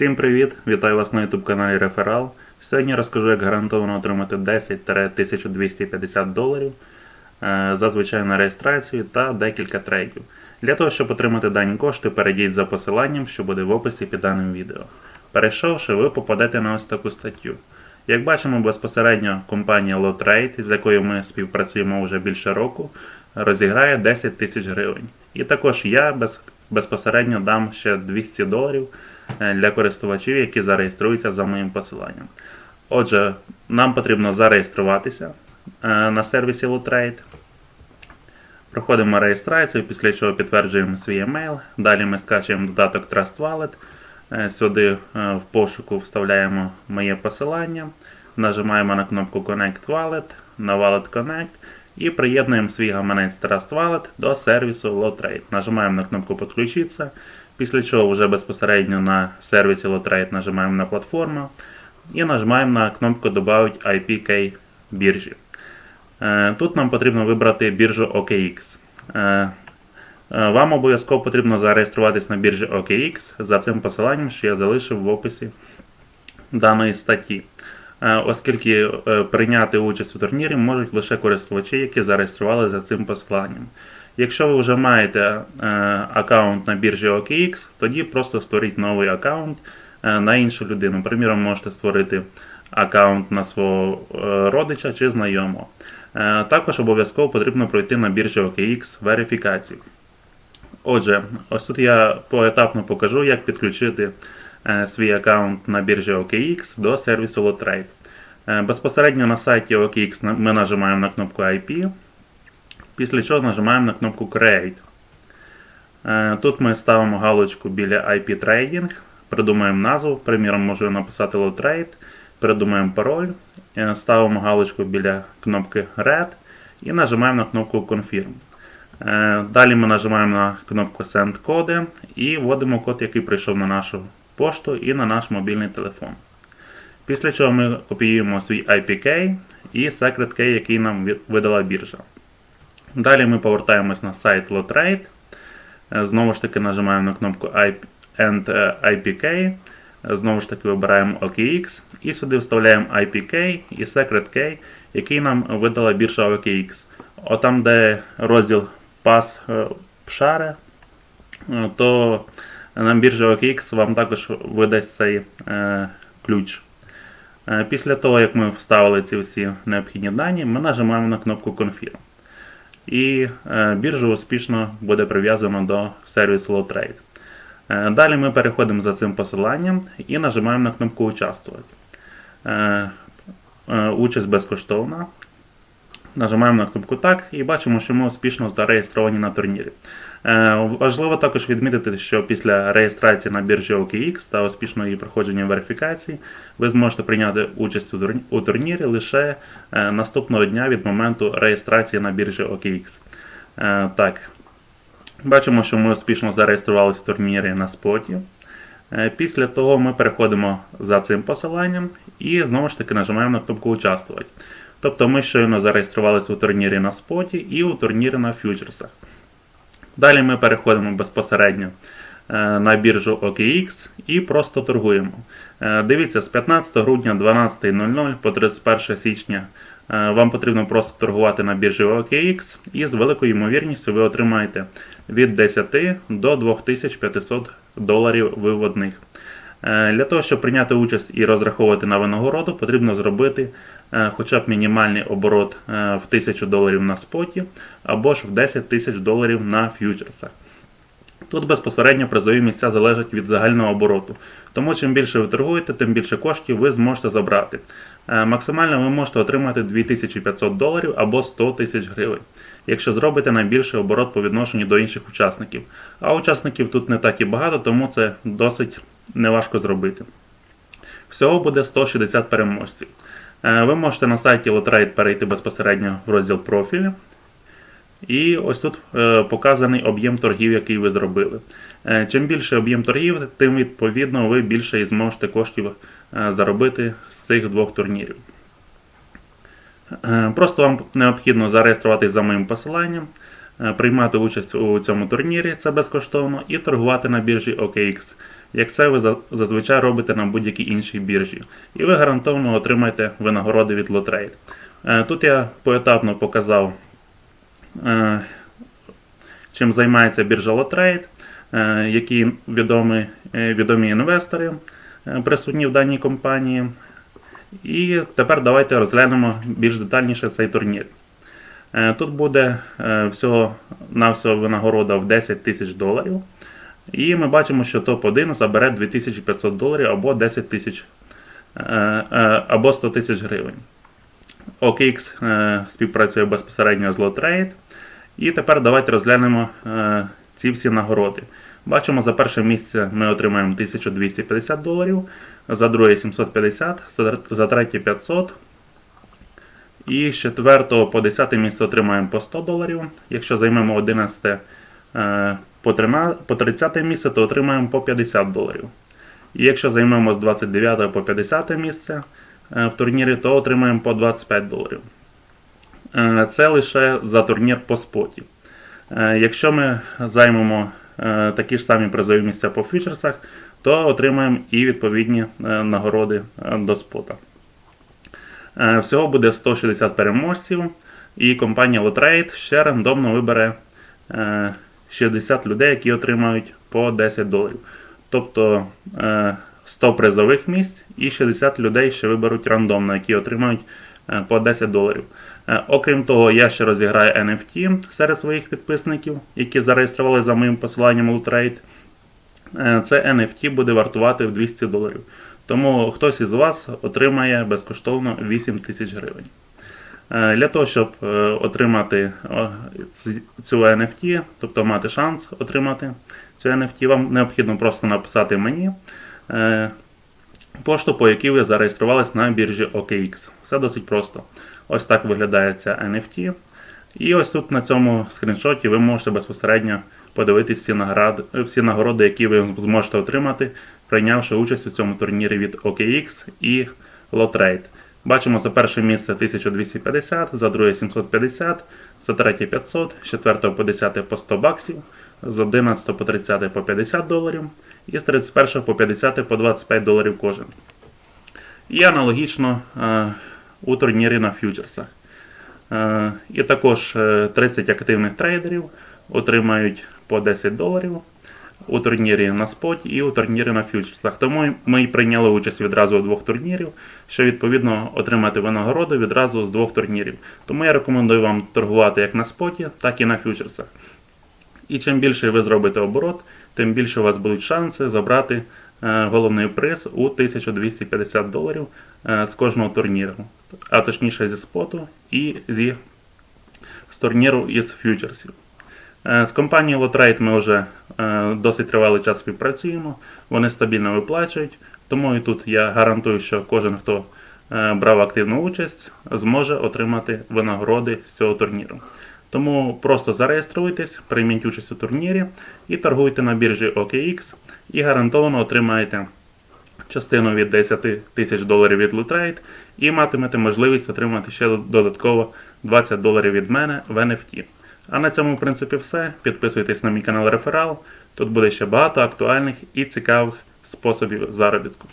Всім привіт! Вітаю вас на YouTube каналі Реферал. Сьогодні розкажу, як гарантовано отримати 10-1250 доларів е, за звичайну реєстрацію та декілька трейдів. Для того, щоб отримати дані кошти, перейдіть за посиланням, що буде в описі під даним відео. Перейшовши, ви попадете на ось таку статтю. Як бачимо, безпосередньо компанія LotRate, з якою ми співпрацюємо вже більше року, розіграє 10 тисяч гривень. І також я без, безпосередньо дам ще 200 доларів для користувачів, які зареєструються за моїм посиланням. Отже, нам потрібно зареєструватися е, на сервісі LotRate. Проходимо реєстрацію, після чого підтверджуємо свій емейл. Далі ми скачуємо додаток Trust Wallet. Е, Сюди е, в пошуку вставляємо моє посилання, нажимаємо на кнопку Connect Wallet, на Wallet Connect і приєднуємо свій гаманець Trust Wallet до сервісу LotRate. Нажимаємо на кнопку Підключитися, після чого вже безпосередньо на сервісі LotRate нажимаємо на платформу і нажимаємо на кнопку Добавить IPK біржі. Е, Тут нам потрібно вибрати біржу OKX. Е, е, Вам обов'язково потрібно зареєструватись на біржі OKX за цим посиланням, що я залишив в описі даної статті. Оскільки прийняти участь у турнірі можуть лише користувачі, які зареєстрували за цим посиланням. Якщо ви вже маєте е, аккаунт на біржі OKX, тоді просто створіть новий аккаунт е, на іншу людину. Приміром, можете створити аккаунт на свого е, родича чи знайомого. Також обов'язково потрібно пройти на біржі OKX верифікацію. Отже, ось тут я поетапно покажу, як підключити свій аккаунт на біржі OKX до сервісу LotRate. Е, Безпосередньо на сайті OKX ми нажимаємо на кнопку IP, після чого нажимаємо на кнопку Create. Е, Тут ми ставимо галочку біля IP Trading, придумаємо назву, приміром, можу написати LotRate, придумаємо пароль, е, ставимо галочку біля кнопки Red і нажимаємо на кнопку Confirm. Е, Далі ми нажимаємо на кнопку Send коди і вводимо код, який прийшов на нашу пошту і на наш мобільний телефон. Після чого ми копіюємо свій IPK і Secret Key, який нам видала біржа. Далі ми повертаємось на сайт LotRate. Е, Знову ж таки нажимаємо на кнопку End е, IPK. Е, Знову ж таки вибираємо OKX і сюди вставляємо IPK і Secret Key, який нам видала біржа OKX. Отам, де розділ Pass е, то нам біржа OKX вам також видасть цей е, ключ. Після того, як ми вставили ці всі необхідні дані, ми нажимаємо на кнопку Confirm. І е, біржа успішно буде прив'язана до сервісу LotRate. Е, Далі ми переходимо за цим посиланням і нажимаємо на кнопку Участвувати. Е, Участь безкоштовна. Нажимаємо на кнопку Так і бачимо, що ми успішно зареєстровані на турнірі. Е, Важливо також відмітити, що після реєстрації на біржі OKX та успішного її проходження верифікації ви зможете прийняти участь у турнірі лише е, наступного дня від моменту реєстрації на біржі OKX. Е, Так, бачимо, що ми успішно зареєструвалися в турнірі на споті. Після того ми переходимо за цим посиланням і знову ж таки нажимаємо на кнопку Участвувати. Тобто ми щойно зареєструвалися у турнірі на споті і у турнірі на фьючерсах. Далі ми переходимо безпосередньо е, на біржу OKX і просто торгуємо. Е, Дивіться, з 15 грудня 12.00 по 31 січня е, вам потрібно просто торгувати на біржі OKX і з великою ймовірністю ви отримаєте від 10 до 2500 доларів виводних. Для того, щоб прийняти участь і розраховувати на винагороду, потрібно зробити хоча б мінімальний оборот е, в 1000 доларів на споті або ж в 10 тисяч доларів на ф'ючерсах. Тут безпосередньо призові місця залежать від загального обороту. Тому чим більше ви торгуєте, тим більше коштів ви зможете забрати. Е, Максимально ви можете отримати 2500 доларів або 100 тисяч гривень, якщо зробите найбільший оборот по відношенню до інших учасників. А учасників тут не так і багато, тому це досить неважко зробити. Всього буде 160 переможців. Е, Ви можете на сайті LotRate перейти безпосередньо в розділ профілю. І ось тут е, показаний об'єм торгів, який ви зробили. Е, чим більше об'єм торгів, тим відповідно ви більше і зможете коштів заробити з цих двох турнірів. Просто вам необхідно зареєструватись за моїм посиланням, приймати участь у цьому турнірі, це безкоштовно, і торгувати на біржі OKX. Як це ви зазвичай робите на будь-якій іншій біржі. І ви гарантовано отримаєте винагороди від Лотрейд. Е, Тут я поетапно показав, е, чим займається біржа Лотрейд, е, які відомі, відомі інвестори присутні в даній компанії. І тепер давайте розглянемо більш детальніше цей турнір. Тут буде е, всього навсього винагорода в 10 тисяч доларів. І ми бачимо, що топ-1 забере 2500 доларів або 10 тисяч е, е, або 100 тисяч гривень. OKX е, співпрацює безпосередньо з Lotrade. І тепер давайте розглянемо ці всі нагороди. Бачимо, за перше місце ми отримаємо 1250 доларів, за друге 750, за, третє 500. І з 4 по 10 місце отримаємо по 100 доларів. Якщо займемо 11 е, по 13 по 30 місце, то отримаємо по 50 доларів. І якщо займемо з 29 по 50 місце е, в турнірі, то отримаємо по 25 доларів. Е, Це лише за турнір по споті. Е, Якщо ми займемо такі ж самі призові місця по фьючерсах, то отримаємо і відповідні нагороди до спота. Всього буде 160 переможців, і компанія Lotrade ще рандомно вибере 60 людей, які отримають по 10 доларів. Тобто е, 100 призових місць і 60 людей ще виберуть рандомно, які отримають е, по 10 доларів. Е, Окрім того, я ще розіграю NFT серед своїх підписників, які зареєстрували за моїм посиланням Lotrade. Е, Це NFT буде вартувати в 200 доларів. Тому хтось із вас отримає безкоштовно 8 тисяч гривень. Е, Для того, щоб е, отримати цю NFT, тобто мати шанс отримати цю NFT, вам необхідно просто написати мені е, пошту, по якій ви зареєструвались на біржі OKX. Все досить просто. Ось так виглядає ця NFT. І ось тут на цьому скріншоті ви можете безпосередньо подивитись всі награди, всі нагороди, які ви зможете отримати, прийнявши участь у цьому турнірі від OKX і Lotrade. Бачимо за перше місце 1250, за друге 750, за третє 500, з 4 по 10 по 100 баксів, з 11 по 30 по 50 доларів і з 31 по 50 по 25 доларів кожен. І аналогічно е, у турнірі на фьючерсах. Е, І також е, 30 активних трейдерів отримають по 10 доларів у турнірі на споті і у турнірі на фьючерсах. Тому ми й прийняли участь відразу у двох турнірів, що відповідно отримати винагороду відразу з двох турнірів. Тому я рекомендую вам торгувати як на споті, так і на фьючерсах. І чим більше ви зробите оборот, тим більше у вас будуть шанси забрати е, головний приз у 1250 доларів е, з кожного турніру, а точніше зі споту і зі з турніру із фьючерсів. Е, З компанією Lotrade ми вже е, досить тривалий час співпрацюємо, вони стабільно виплачують, тому і тут я гарантую, що кожен, хто е, брав активну участь, зможе отримати винагороди з цього турніру. Тому просто зареєструйтесь, прийміть участь у турнірі і торгуйте на біржі OKX і гарантовано отримаєте частину від 10 тисяч доларів від Loottrade і матимете можливість отримати ще додатково 20 доларів від мене в NFT. А на цьому, в принципі, все. Підписуйтесь на мій канал Реферал. Тут буде ще багато актуальних і цікавих способів заробітку.